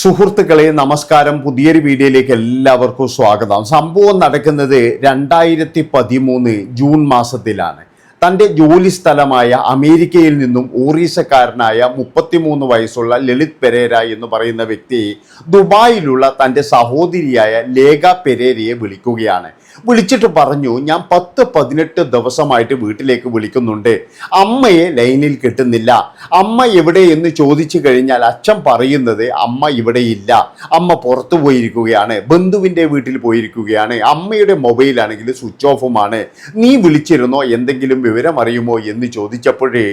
സുഹൃത്തുക്കളെ നമസ്കാരം. പുതിയൊരു വീഡിയോയിലേക്ക് എല്ലാവർക്കും സ്വാഗതം. സംഭവം നടക്കുന്നത് രണ്ടായിരത്തി പതിമൂന്ന് ജൂൺ മാസത്തിലാണ്. തന്റെ ജോലി സ്ഥലമായ അമേരിക്കയിൽ നിന്നും ഓറീസക്കാരനായ മുപ്പത്തിമൂന്ന് വയസ്സുള്ള ലളിത് പെരേര എന്ന് പറയുന്ന വ്യക്തി ദുബായിലുള്ള തന്റെ സഹോദരിയായ ലേഖ പെരേരയെ വിളിക്കുകയാണ്. വിളിച്ചിട്ട് പറഞ്ഞു ഞാൻ പത്ത് പതിനെട്ട് ദിവസമായിട്ട് വീട്ടിലേക്ക് വിളിക്കുന്നുണ്ട്. അമ്മയെ ലൈനിൽ കിട്ടുന്നില്ല. അമ്മ എവിടെ എന്ന് ചോദിച്ചു കഴിഞ്ഞാൽ അച്ഛൻ പറയുന്നത് അമ്മ ഇവിടെ ഇല്ല. അമ്മ പുറത്തു പോയിരിക്കുകയാണ്. ബന്ധുവിന്റെ വീട്ടിൽ പോയിരിക്കുകയാണ്. അമ്മയുടെ മൊബൈലാണെങ്കിൽ സ്വിച്ച് ഓഫുമാണ്. നീ വിളിച്ചിരുന്നോ? എന്തെങ്കിലും വിവരം അറിയുമോ എന്ന് ചോദിച്ചപ്പോഴേ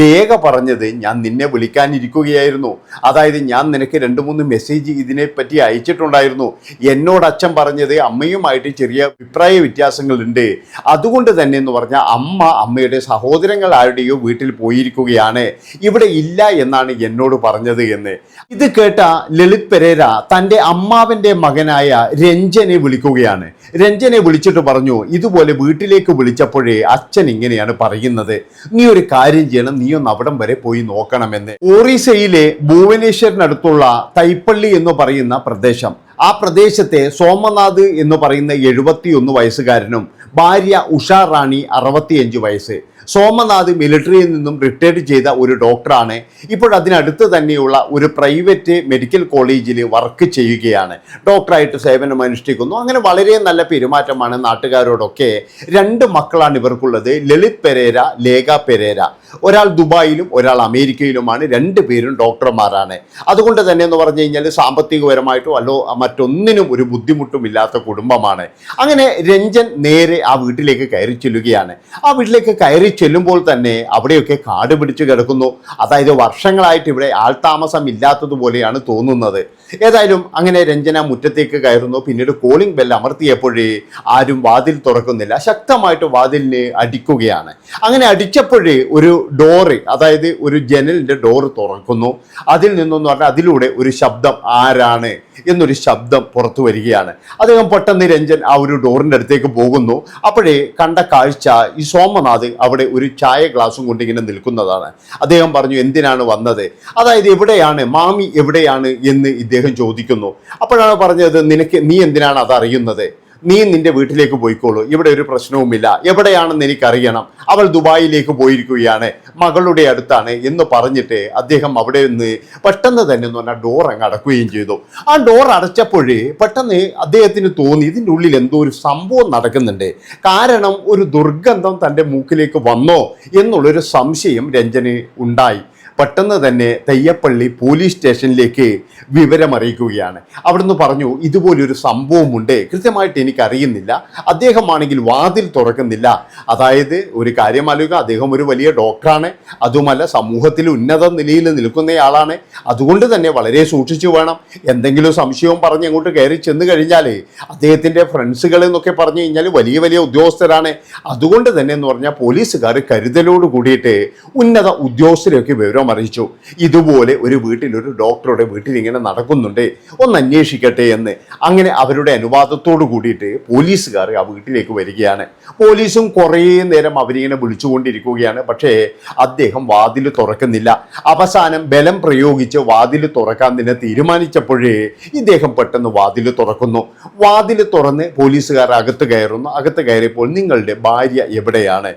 ലേഖ പറഞ്ഞത് ഞാൻ നിന്നെ വിളിക്കാനിരിക്കുകയായിരുന്നു. അതായത് ഞാൻ നിനക്ക് രണ്ട് മൂന്ന് മെസ്സേജ് ഇതിനെപ്പറ്റി അയച്ചിട്ടുണ്ടായിരുന്നു. എന്നോട് അച്ഛൻ പറഞ്ഞത് അമ്മയുമായിട്ട് ചെറിയ അഭിപ്രായ വ്യത്യാസങ്ങളുണ്ട്. അതുകൊണ്ട് തന്നെ എന്ന് പറഞ്ഞാൽ അമ്മ അമ്മയുടെ സഹോദരങ്ങൾ ആരുടെയോ വീട്ടിൽ പോയിരിക്കുകയാണ്. ഇവിടെ ഇല്ല എന്നാണ് എന്നോട് പറഞ്ഞത് എന്ന്. ഇത് കേട്ട ലളിത് പെരേര തന്റെ അമ്മാവന്റെ മകനായ രഞ്ജനെ വിളിക്കുകയാണ്. രഞ്ജനെ വിളിച്ചിട്ട് പറഞ്ഞു ഇതുപോലെ വീട്ടിലേക്ക് വിളിച്ചപ്പോഴേ അച്ഛൻ ഇങ്ങനെയാണ് പറയുന്നത്. നീ ഒരു കാര്യം ചെയ്യണം. നീ ഒന്ന് അവിടം വരെ പോയി നോക്കണമെന്ന്. ഒറീസയിലെ ഭുവനേശ്വറിനടുത്തുള്ള തൈപ്പള്ളി എന്ന് പറയുന്ന പ്രദേശം. ആ പ്രദേശത്തെ സോമനാഥ് എന്ന് പറയുന്ന എഴുപത്തിയൊന്ന് വയസ്സുകാരനും ഭാര്യ ഉഷാ റാണി അറുപത്തിയഞ്ച് വയസ്സ്. സോമനാഥ് മിലിറ്ററിയിൽ നിന്നും റിട്ടയർഡ് ചെയ്ത ഒരു ഡോക്ടറാണ്. ഇപ്പോൾ അതിനടുത്ത് തന്നെയുള്ള ഒരു പ്രൈവറ്റ് മെഡിക്കൽ കോളേജിൽ വർക്ക് ചെയ്യുകയാണ്. ഡോക്ടറായിട്ട് സേവനം അനുഷ്ഠിക്കുന്നു. അങ്ങനെ വളരെ നല്ല പെരുമാറ്റമാണ് നാട്ടുകാരോടൊക്കെ. രണ്ട് മക്കളാണ് ഇവർക്കുള്ളത്. ലളിത് പെരേര ലേഖ പെരേര. ഒരാൾ ദുബായിലും ഒരാൾ അമേരിക്കയിലുമാണ്. രണ്ട് പേരും ഡോക്ടർമാരാണ്. അതുകൊണ്ട് തന്നെ എന്ന് പറഞ്ഞു കഴിഞ്ഞാൽ സാമ്പത്തികപരമായിട്ടോ അല്ലോ മറ്റൊന്നിനും ഒരു ബുദ്ധിമുട്ടും ഇല്ലാത്ത കുടുംബമാണ്. അങ്ങനെ രഞ്ജൻ നേരെ ആ വീട്ടിലേക്ക് കയറി ചെല്ലുകയാണ്. ആ വീട്ടിലേക്ക് കയറി ചെല്ലുമ്പോൾ തന്നെ അവിടെയൊക്കെ കാട് പിടിച്ച് കിടക്കുന്നു. അതായത് വർഷങ്ങളായിട്ട് ഇവിടെ ആൾതാമസം ഇല്ലാത്തതുപോലെയാണ് തോന്നുന്നത്. ഏതായാലും അങ്ങനെ രഞ്ജന മുറ്റത്തേക്ക് കയറുന്നു. പിന്നീട് കോളിംഗ് ബെൽ അമർത്തിയപ്പോഴേ ആരും വാതിൽ തുറക്കുന്നില്ല. ശക്തമായിട്ട് വാതിലിന് അടിക്കുകയാണ്. അങ്ങനെ അടിച്ചപ്പോഴേ ഒരു ഡോറ് അതായത് ഒരു ജനലിന്റെ ഡോറ് തുറക്കുന്നു. അതിൽ നിന്നെന്ന് പറഞ്ഞാൽ അതിലൂടെ ഒരു ശബ്ദം ആരാണ്? എന്നൊരു ശബ്ദം പുറത്തു വരികയാണ്. അദ്ദേഹം പെട്ടെന്ന് രഞ്ജൻ ആ ഒരു ഡോറിന്റെ അടുത്തേക്ക് പോകുന്നു. അപ്പോഴേ കണ്ട കാഴ്ച ഈ സോമനാഥ് അവിടെ ഒരു ചായ ഗ്ലാസും കൊണ്ട് ഇങ്ങനെ നിൽക്കുന്നതാണ്. അദ്ദേഹം പറഞ്ഞു എന്തിനാണ് വന്നത്? അതായത് എവിടെയാണ്? മാമി എവിടെയാണ്? എന്ന് ഇദ്ദേഹം ചോദിക്കുന്നു. അപ്പോഴാണ് പറഞ്ഞത് നിനക്ക് നീ എന്തിനാണ് അത് അറിയുന്നത് നീ നിന്റെ വീട്ടിലേക്ക് പോയിക്കോളൂ. ഇവിടെ ഒരു പ്രശ്നവുമില്ല. എവിടെയാണെന്ന് എനിക്കറിയണം. അവൾ ദുബായിലേക്ക് പോയിരിക്കുകയാണ്. മകളുടെ അടുത്താണ് എന്ന് പറഞ്ഞിട്ട് അദ്ദേഹം അവിടെ നിന്ന് പെട്ടെന്ന് തന്നെ എന്ന് പറഞ്ഞാൽ ഡോർ അങ്ങ് അടക്കുകയും ചെയ്തു. ആ ഡോർ അടച്ചപ്പോഴേ പെട്ടെന്ന് അദ്ദേഹത്തിന് തോന്നി ഇതിന്റെ ഉള്ളിൽ എന്തോ ഒരു സംഭവം നടക്കുന്നുണ്ട്. കാരണം ഒരു ദുർഗന്ധം തന്റെ മൂക്കിലേക്ക് വന്നോ എന്നുള്ളൊരു സംശയം രഞ്ജന് ഉണ്ടായി. പെട്ടെന്ന് തന്നെ തെയ്യപ്പള്ളി പോലീസ് സ്റ്റേഷനിലേക്ക് വിവരമറിയിക്കുകയാണ്. അവിടുന്ന് പറഞ്ഞു ഇതുപോലൊരു സംഭവമുണ്ട്. കൃത്യമായിട്ട് എനിക്കറിയുന്നില്ല. അദ്ദേഹമാണെങ്കിൽ വാതിൽ തുറക്കുന്നില്ല. അതായത് ഒരു കാര്യം ആലോചിക്കുക. അദ്ദേഹം ഒരു വലിയ ഡോക്ടറാണ്. അതുമല്ല സമൂഹത്തിൽ ഉന്നത നിലയിൽ നിൽക്കുന്നയാളാണ് അതുകൊണ്ട് തന്നെ വളരെ സൂക്ഷിച്ചു വേണം. എന്തെങ്കിലും സംശയവും പറഞ്ഞ് അങ്ങോട്ട് കയറി ചെന്ന് കഴിഞ്ഞാൽ അദ്ദേഹത്തിന്റെ ഫ്രണ്ട്സുകൾ എന്നൊക്കെ പറഞ്ഞു കഴിഞ്ഞാൽ വലിയ വലിയ ഉദ്യോഗസ്ഥരാണ്. അതുകൊണ്ട് തന്നെ എന്ന് പറഞ്ഞാൽ പോലീസുകാർ കരുതലോട് കൂടിയിട്ട് ഉന്നത ഉദ്യോഗസ്ഥരെയൊക്കെ വിവരം അറിയിച്ചു ഇതുപോലെ ഒരു വീട്ടിൽ ഒരു ഡോക്ടറുടെ വീട്ടിൽ ഇങ്ങനെ നടക്കുന്നുണ്ട്. ഒന്ന് അന്വേഷിക്കട്ടെ എന്ന്. അങ്ങനെ അവരുടെ അനുവാദത്തോട് കൂടിയിട്ട് പോലീസുകാർ ആ വീട്ടിലേക്ക് വരികയാണ്. പോലീസും കുറേ നേരം അവരിങ്ങനെ വിളിച്ചുകൊണ്ടിരിക്കുകയാണ്. പക്ഷേ അദ്ദേഹം വാതിൽ തുറക്കുന്നില്ല. അവസാനം ബലം പ്രയോഗിച്ച് വാതിൽ തുറക്കാൻ തന്നെ തീരുമാനിച്ചപ്പോഴേ ഇദ്ദേഹം പെട്ടെന്ന് വാതിൽ തുറക്കുന്നു. വാതിൽ തുറന്ന് പോലീസുകാർ അകത്ത് കയറുന്നു. അകത്ത് കയറിയപ്പോൾ നിങ്ങളുടെ ഭാര്യ എവിടെയാണ്?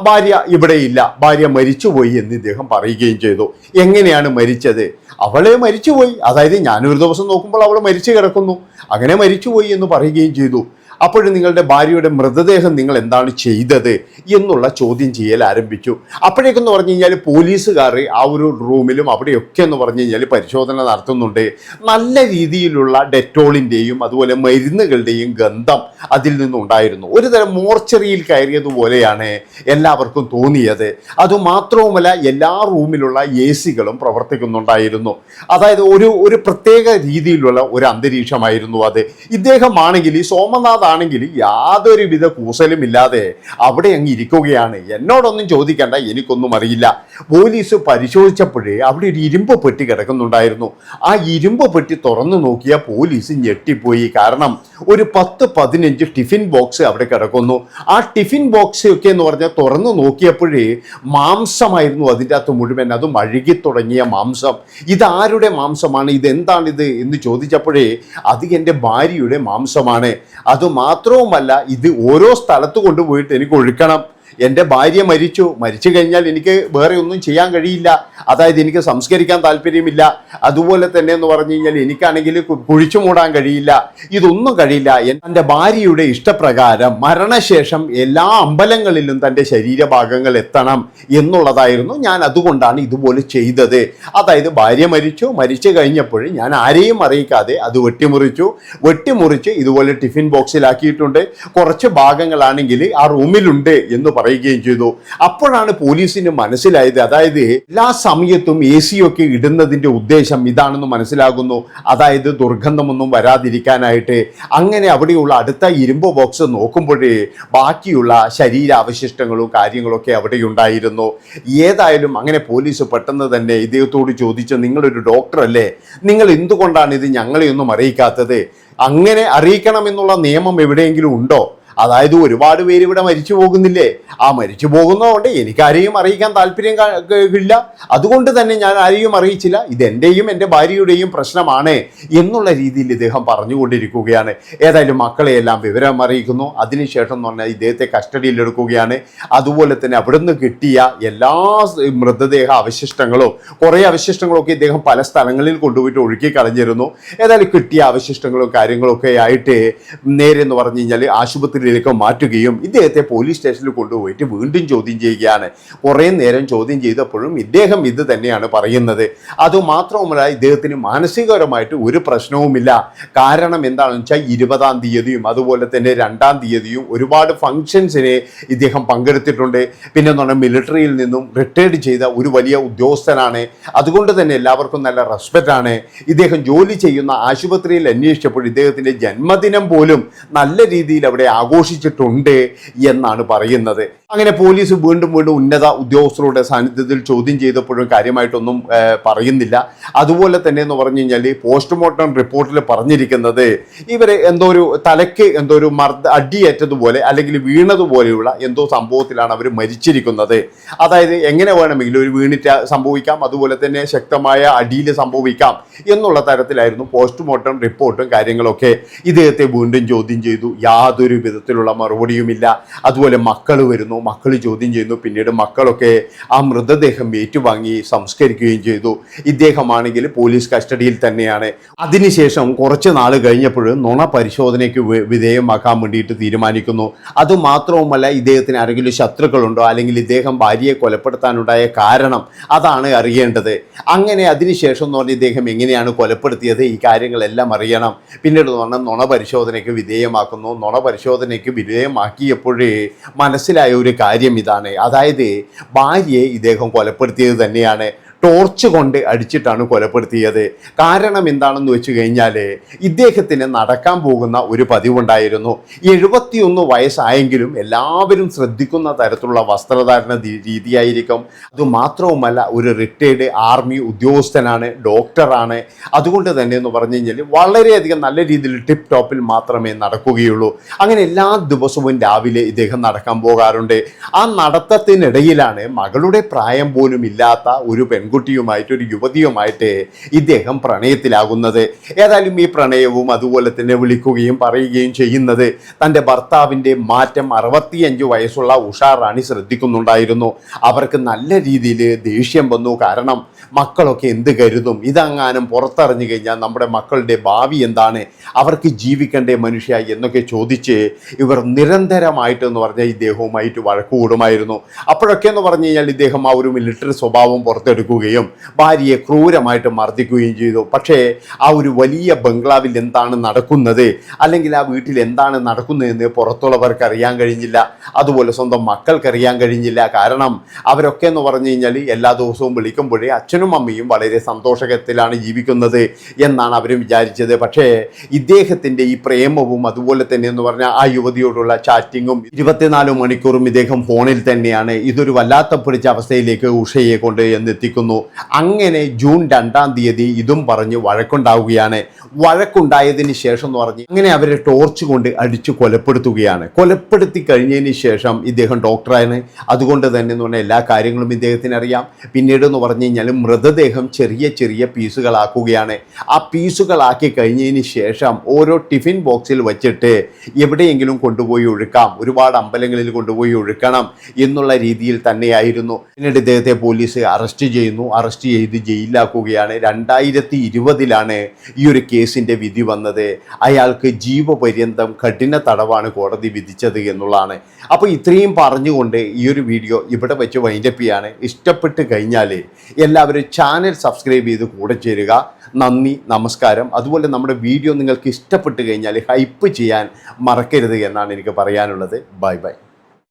ഭാര്യ ഇവിടെയില്ല. ഭാര്യ മരിച്ചുപോയി എന്ന് ഇദ്ദേഹം പറയുകയും ചെയ്തു. എങ്ങനെയാണ് മരിച്ചത്? അവളെ മരിച്ചുപോയി. അതായത് ഞാനൊരു ദിവസം നോക്കുമ്പോൾ അവൾ മരിച്ചു കിടക്കുന്നു. അങ്ങനെ മരിച്ചുപോയി എന്ന് പറയുകയും ചെയ്തു. അപ്പോഴും നിങ്ങളുടെ ഭാര്യയുടെ മൃതദേഹം നിങ്ങൾ എന്താണ് ചെയ്തത് എന്നുള്ള ചോദ്യം ചെയ്യൽ ആരംഭിച്ചു. അപ്പോഴേക്കെന്ന് പറഞ്ഞു കഴിഞ്ഞാൽ പോലീസുകാർ ആ ഒരു റൂമിലും അവിടെയൊക്കെ എന്ന് പറഞ്ഞു കഴിഞ്ഞാൽ പരിശോധന നടത്തുന്നുണ്ട്. നല്ല രീതിയിലുള്ള ഡെറ്റോളിന്റെയും അതുപോലെ മരുന്നുകളുടെയും ഗന്ധം അതിൽ നിന്നുണ്ടായിരുന്നു. ഒരു തരം മോർച്ചറിയിൽ കയറിയതുപോലെയാണ് എല്ലാവർക്കും തോന്നിയത്. അതുമാത്രവുമല്ല എല്ലാ റൂമിലുള്ള എ സികളും പ്രവർത്തിക്കുന്നുണ്ടായിരുന്നു. അതായത് ഒരു ഒരു പ്രത്യേക രീതിയിലുള്ള ഒരു അന്തരീക്ഷമായിരുന്നു അത്. ഇദ്ദേഹമാണെങ്കിൽ ഈ സോമനാഥ് അതുകൊണ്ടാണെങ്കിൽ യാതൊരുവിധ കൂസലും ഇല്ലാതെ അവിടെ അങ്ങ് ഇരിക്കുകയാണ്. എന്നോടൊന്നും ചോദിക്കേണ്ട എനിക്കൊന്നും അറിയില്ല. പോലീസ് പരിശോധിച്ചപ്പോഴേ അവിടെ ഒരു ഇരുമ്പ് പെട്ടി കിടക്കുന്നുണ്ടായിരുന്നു. ആ ഇരുമ്പ് പെട്ടി തുറന്നു നോക്കിയ പോലീസ് ഞെട്ടിപ്പോയി. കാരണം ഒരു പത്ത് പതിനഞ്ച് ടിഫിൻ ബോക്സ് അവിടെ കിടക്കുന്നു. ആ ടിഫിൻ ബോക്സ് ഒക്കെ എന്ന് പറഞ്ഞാൽ തുറന്നു നോക്കിയപ്പോഴേ മാംസമായിരുന്നു അതിന്റെ അകത്ത് മുഴുവൻ. അത് മഴുകി തുടങ്ങിയ മാംസം. ഇതാരുടെ മാംസമാണ്? ഇതെന്താണിത് എന്ന് ചോദിച്ചപ്പോഴേ അത് എന്റെ ഭാര്യയുടെ മാംസമാണ്. അത് മാത്രവുമല്ല ഇത് ഓരോ സ്ഥലത്ത് കൊണ്ടുപോയിട്ട് എനിക്ക് ഒഴുക്കണം. എന്റെ ഭാര്യ മരിച്ചു. മരിച്ചു കഴിഞ്ഞാൽ എനിക്ക് വേറെ ഒന്നും ചെയ്യാൻ കഴിയില്ല. അതായത് എനിക്ക് സംസ്കരിക്കാൻ താല്പര്യമില്ല. അതുപോലെ തന്നെ എന്ന് പറഞ്ഞു കഴിഞ്ഞാൽ എനിക്കാണെങ്കിൽ കുഴിച്ചു മൂടാൻ കഴിയില്ല. ഇതൊന്നും കഴിയില്ല. എന്റെ ഭാര്യയുടെ ഇഷ്ടപ്രകാരം മരണശേഷം എല്ലാ അമ്പലങ്ങളിലും തന്റെ ശരീരഭാഗങ്ങൾ എത്തണം എന്നുള്ളതായിരുന്നു ഞാൻ അതുകൊണ്ടാണ് ഇതുപോലെ ചെയ്തത്. അതായത് ഭാര്യ മരിച്ചു. മരിച്ചു കഴിഞ്ഞപ്പോൾ ഞാൻ ആരെയും അറിയിക്കാതെ അത് വെട്ടിമുറിച്ചു. വെട്ടിമുറിച്ച് ഇതുപോലെ ടിഫിൻ ബോക്സിലാക്കിയിട്ടുണ്ട്. കുറച്ച് ഭാഗങ്ങളാണെങ്കിൽ ആ റൂമിലുണ്ട് എന്ന് പറയുകയും ചെയ്തു. അപ്പോഴാണ് പോലീസിന് മനസ്സിലായത്. അതായത് എല്ലാ സമയത്തും എ സി ഒക്കെ ഇടുന്നതിന്റെ ഉദ്ദേശം ഇതാണെന്ന് മനസ്സിലാകുന്നു. അതായത് ദുർഗന്ധമൊന്നും വരാതിരിക്കാനായിട്ട്. അങ്ങനെ അവിടെയുള്ള അടുത്ത ഇരുമ്പ് ബോക്സ് നോക്കുമ്പോഴേ ബാക്കിയുള്ള ശരീരാവശിഷ്ടങ്ങളും കാര്യങ്ങളൊക്കെ അവിടെ ഉണ്ടായിരുന്നു ഏതായാലും അങ്ങനെ പോലീസ് പെട്ടെന്ന് തന്നെ ഇദ്ദേഹത്തോട് ചോദിച്ചു നിങ്ങളൊരു ഡോക്ടർ അല്ലേ? നിങ്ങൾ എന്തുകൊണ്ടാണ് ഇത് ഞങ്ങളെയൊന്നും അറിയിക്കാത്തത്? അങ്ങനെ അറിയിക്കണമെന്നുള്ള നിയമം എവിടെയെങ്കിലും ഉണ്ടോ? അതായത് ഒരുപാട് പേര് ഇവിടെ മരിച്ചു പോകുന്നില്ലേ? ആ മരിച്ചു പോകുന്നതുകൊണ്ട് എനിക്കാരെയും അറിയിക്കാൻ താല്പര്യം ഇല്ല. അതുകൊണ്ട് തന്നെ ഞാൻ ആരെയും അറിയിച്ചില്ല. ഇത് എന്റെയും എന്റെ ഭാര്യയുടെയും പ്രശ്നമാണ് എന്നുള്ള രീതിയിൽ ഇദ്ദേഹം പറഞ്ഞുകൊണ്ടിരിക്കുകയാണ്. ഏതായാലും മക്കളെയെല്ലാം വിവരം അറിയിക്കുന്നു. അതിനുശേഷം എന്ന് പറഞ്ഞാൽ ഇദ്ദേഹത്തെ കസ്റ്റഡിയിലെടുക്കുകയാണ് അതുപോലെ തന്നെ അവിടുന്ന് കിട്ടിയ എല്ലാ മൃതദേഹ അവശിഷ്ടങ്ങളും കുറേ അവശിഷ്ടങ്ങളൊക്കെ ഇദ്ദേഹം പല സ്ഥലങ്ങളിൽ കൊണ്ടുപോയിട്ട് ഒഴുക്കി കളഞ്ഞിരുന്നു. ഏതായാലും കിട്ടിയ അവശിഷ്ടങ്ങളും കാര്യങ്ങളൊക്കെ ആയിട്ട് നേരെ എന്ന് പറഞ്ഞു കഴിഞ്ഞാൽ ആശുപത്രിയിലേക്ക് മാറ്റുകയും ഇദ്ദേഹത്തെ പോലീസ് സ്റ്റേഷനിൽ കൊണ്ടുപോയിട്ട് വീണ്ടും ചോദ്യം ചെയ്യുകയാണ്. കുറേ നേരം ചോദ്യം ചെയ്തപ്പോഴും ഇദ്ദേഹം ഇത് തന്നെയാണ് പറയുന്നത്. അതുമാത്രവുമല്ല ഇദ്ദേഹത്തിന് മാനസികപരമായിട്ട് ഒരു പ്രശ്നവുമില്ല. കാരണം എന്താണെന്ന് വെച്ചാൽ ഇരുപതാം തീയതിയും അതുപോലെ തന്നെ രണ്ടാം തീയതിയും ഒരുപാട് ഫങ്ഷൻസിന് ഇദ്ദേഹം പങ്കെടുത്തിട്ടുണ്ട്. പിന്നെ എന്ന് പറഞ്ഞാൽ മിലിറ്ററിയിൽ നിന്നും റിട്ടയർഡ് ചെയ്ത ഒരു വലിയ ഉദ്യോഗസ്ഥനാണ്. അതുകൊണ്ട് തന്നെ എല്ലാവർക്കും നല്ല റെസ്പെക്റ്റ് ആണ്. ഇദ്ദേഹം ജോലി ചെയ്യുന്ന ആശുപത്രിയിൽ അന്വേഷിച്ചപ്പോൾ ഇദ്ദേഹത്തിന്റെ ജന്മദിനം പോലും നല്ല രീതിയിൽ അവിടെ ആഘോഷിച്ചിട്ടുണ്ട് എന്നാണ് പറയുന്നത്. അങ്ങനെ പോലീസ് വീണ്ടും വീണ്ടും ഉന്നത ഉദ്യോഗസ്ഥരുടെ സാന്നിധ്യത്തിൽ ചോദ്യം ചെയ്തപ്പോഴും കാര്യമായിട്ടൊന്നും പറയുന്നില്ല. അതുപോലെ തന്നെ എന്ന് പറഞ്ഞു കഴിഞ്ഞാൽ പോസ്റ്റ്മോർട്ടം റിപ്പോർട്ടിൽ പറഞ്ഞിരിക്കുന്നത് ഇവരെ എന്തോ ഒരു തലയ്ക്ക് എന്തോ ഒരു മർദ്ദ അടിയേറ്റതുപോലെ അല്ലെങ്കിൽ വീണതുപോലെയുള്ള എന്തോ സംഭവത്തിലാണ് അവർ മരിച്ചിരിക്കുന്നത്. അതായത് എങ്ങനെ വേണമെങ്കിലും ഒരു വീണിട്ട് സംഭവിക്കാം അതുപോലെ തന്നെ ശക്തമായ അടിയിൽ സംഭവിക്കാം എന്നുള്ള തരത്തിലായിരുന്നു പോസ്റ്റ്മോർട്ടം റിപ്പോർട്ടും കാര്യങ്ങളൊക്കെ. ഇദ്ദേഹത്തെ വീണ്ടും ചോദ്യം ചെയ്തു. യാതൊരു വിധത്തിലുള്ള മറുപടിയുമില്ല. അതുപോലെ മക്കൾ വരുന്നു. മക്കൾ ചോദ്യം ചെയ്യുന്നു. പിന്നീട് മക്കളൊക്കെ ആ മൃതദേഹം ഏറ്റുവാങ്ങി സംസ്കരിക്കുകയും ചെയ്തു. ഇദ്ദേഹമാണെങ്കിൽ പോലീസ് കസ്റ്റഡിയിൽ തന്നെയാണ്. അതിനുശേഷം കുറച്ച് നാൾ കഴിഞ്ഞപ്പോൾ നുണ പരിശോധനയ്ക്ക് വിധേയമാക്കാൻ വേണ്ടിയിട്ട് തീരുമാനിക്കുന്നു. അതുമാത്രവുമല്ല ഇദ്ദേഹത്തിന് ആരെങ്കിലും ശത്രുക്കളുണ്ടോ? അല്ലെങ്കിൽ ഇദ്ദേഹം ഭാര്യയെ കൊലപ്പെടുത്താനുണ്ടായ കാരണം അതാണ് അറിയേണ്ടത്. അങ്ങനെ അതിനുശേഷം എന്ന് പറഞ്ഞാൽ ഇദ്ദേഹം എങ്ങനെയാണ് കൊലപ്പെടുത്തിയത്? ഈ കാര്യങ്ങളെല്ലാം അറിയണം. പിന്നീട് എന്ന് പറഞ്ഞാൽ നുണ പരിശോധനയ്ക്ക് വിധേയമാക്കുന്നു. നുണ പരിശോധനയ്ക്ക് വിധേയമാക്കിയപ്പോഴേ മനസ്സിലായ ഒരു കാര്യം ഇതാണ്. അതായത് ഭാര്യയെ ഇദ്ദേഹം കൊലപ്പെടുത്തിയത് തന്നെയാണ്. ടോർച്ച് കൊണ്ട് അടിച്ചിട്ടാണ് കൊലപ്പെടുത്തിയത്. കാരണം എന്താണെന്ന് വെച്ച് കഴിഞ്ഞാൽ ഇദ്ദേഹത്തിന് നടക്കാൻ പോകുന്ന ഒരു പതിവുണ്ടായിരുന്നു. എഴുപത്തിയൊന്ന് വയസ്സായെങ്കിലും എല്ലാവരും ശ്രദ്ധിക്കുന്ന തരത്തിലുള്ള വസ്ത്രധാരണ രീതിയായിരിക്കും. അതുമാത്രവുമല്ല ഒരു റിട്ടയർഡ് ആർമി ഉദ്യോഗസ്ഥനാണ് ഡോക്ടറാണ് അതുകൊണ്ട് തന്നെ എന്ന് പറഞ്ഞു കഴിഞ്ഞാൽ വളരെയധികം നല്ല രീതിയിൽ ടിപ്പ് ടോപ്പിൽ മാത്രമേ നടക്കുകയുള്ളൂ. അങ്ങനെ എല്ലാ ദിവസവും രാവിലെ ഇദ്ദേഹം നടക്കാൻ പോകാറുണ്ട്. ആ നടത്തത്തിനിടയിലാണ് മകളുടെ പ്രായം പോലും ഇല്ലാത്ത ഒരു പെൺകുട്ടിയുമായിട്ട് ഒരു യുവതിയുമായിട്ട് ഇദ്ദേഹം പ്രണയത്തിലാകുന്നത്. ഏതായാലും ഈ പ്രണയവും അതുപോലെ തന്നെ വിളിക്കുകയും പറയുകയും ചെയ്യുന്നത് തന്റെ ഭർത്താവിന്റെ മാറ്റം അറുപത്തിയഞ്ച് വയസ്സുള്ള ഉഷാറാണി ശ്രദ്ധിക്കുന്നുണ്ടായിരുന്നു. അവർക്ക് നല്ല രീതിയിൽ ദേഷ്യം വന്നു. കാരണം മക്കളൊക്കെ എന്ത് കരുതും? ഇതങ്ങാനും പുറത്തറിഞ്ഞു കഴിഞ്ഞാൽ നമ്മുടെ മക്കളുടെ ഭാവി എന്താണ്? അവർക്ക് ജീവിക്കേണ്ട മനുഷ്യ എന്നൊക്കെ ചോദിച്ച് ഇവർ നിരന്തരമായിട്ട് എന്ന് പറഞ്ഞാൽ ഇദ്ദേഹവുമായിട്ട് വഴക്കുകൂടുമായിരുന്നു. അപ്പോഴൊക്കെ എന്ന് പറഞ്ഞു കഴിഞ്ഞാൽ ഇദ്ദേഹം ആ ഒരു മിലിറ്ററി സ്വഭാവം പുറത്തെടുക്കുകയും കൊലപ്പെടുത്തുകയും ഭാര്യയെ ക്രൂരമായിട്ട് മർദ്ദിക്കുകയും ചെയ്തു. പക്ഷേ ആ ഒരു വലിയ ബംഗ്ലാവിൽ എന്താണ് നടക്കുന്നത്? അല്ലെങ്കിൽ ആ വീട്ടിൽ എന്താണ് നടക്കുന്നതെന്ന് പുറത്തുള്ളവർക്ക് അറിയാൻ കഴിഞ്ഞില്ല. അതുപോലെ സ്വന്തം മക്കൾക്ക് അറിയാൻ കഴിഞ്ഞില്ല. കാരണം അവരൊക്കെ എന്ന് പറഞ്ഞു കഴിഞ്ഞാൽ എല്ലാ ദിവസവും വിളിക്കുമ്പോഴേ അച്ഛനും അമ്മയും വളരെ സന്തോഷകത്തിലാണ് ജീവിക്കുന്നത് എന്നാണ് അവരും വിചാരിച്ചത്. പക്ഷേ ഇദ്ദേഹത്തിന്റെ ഈ പ്രേമവും അതുപോലെ തന്നെ എന്ന് പറഞ്ഞാൽ ആ യുവതിയോടുള്ള ചാറ്റിങ്ങും ഇരുപത്തിനാല് മണിക്കൂറും ഇദ്ദേഹം ഫോണിൽ തന്നെയാണ്. ഇതൊരു വല്ലാത്ത പിടിച്ച അവസ്ഥയിലേക്ക് ഉഷയെ കൊണ്ട് എന്നെത്തിക്കുന്നു. അങ്ങനെ ജൂൺ രണ്ടാം തീയതി ഇതും പറഞ്ഞ് വഴക്കുണ്ടാവുകയാണ്. വഴക്കുണ്ടായതിന് ശേഷം എന്ന് പറഞ്ഞ് അങ്ങനെ അവരെ ടോർച്ച് കൊണ്ട് അടിച്ച് കൊലപ്പെടുത്തുകയാണ്. കൊലപ്പെടുത്തി കഴിഞ്ഞതിന് ശേഷം ഇദ്ദേഹം ഡോക്ടറാണ്. അതുകൊണ്ട് തന്നെ എന്ന് പറഞ്ഞാൽ എല്ലാ കാര്യങ്ങളും ഇദ്ദേഹത്തിന് അറിയാം. പിന്നീട് എന്ന് പറഞ്ഞു കഴിഞ്ഞാൽ മൃതദേഹം ചെറിയ ചെറിയ പീസുകളാക്കുകയാണ്. ആ പീസുകളാക്കി കഴിഞ്ഞതിന് ശേഷം ഓരോ ടിഫിൻ ബോക്സിൽ വച്ചിട്ട് എവിടെയെങ്കിലും കൊണ്ടുപോയി ഒഴുക്കാം. ഒരുപാട് അമ്പലങ്ങളിൽ കൊണ്ടുപോയി ഒഴുക്കണം എന്നുള്ള രീതിയിൽ തന്നെയായിരുന്നു. പിന്നീട് ഇദ്ദേഹത്തെ പോലീസ് അറസ്റ്റ് ചെയ്യുന്നു അറസ്റ്റ് ചെയ്ത് ജയിലിലാക്കുകയാണ് രണ്ടായിരത്തി ഇരുപതിലാണ് ഈ ഒരു കേസിന്റെ വിധി വന്നത്. അയാൾക്ക് ജീവപര്യന്തം കഠിന തടവാണ് കോടതി വിധിച്ചത് എന്നുള്ളതാണ്. അപ്പോൾ ഇത്രയും പറഞ്ഞുകൊണ്ട് ഈ ഒരു വീഡിയോ ഇവിടെ വെച്ച് വൈൻഡപ്പ് ചെയ്യാണ്. ഇഷ്ടപ്പെട്ട് കഴിഞ്ഞാൽ എല്ലാവരും ചാനൽ സബ്സ്ക്രൈബ് ചെയ്ത് കൂടെ ചേരുക. നന്ദി നമസ്കാരം. അതുപോലെ നമ്മുടെ വീഡിയോ നിങ്ങൾക്ക് ഇഷ്ടപ്പെട്ട് കഴിഞ്ഞാൽ ഹൈപ്പ് ചെയ്യാൻ മറക്കരുത് എന്നാണ് എനിക്ക് പറയാനുള്ളത്. Bye bye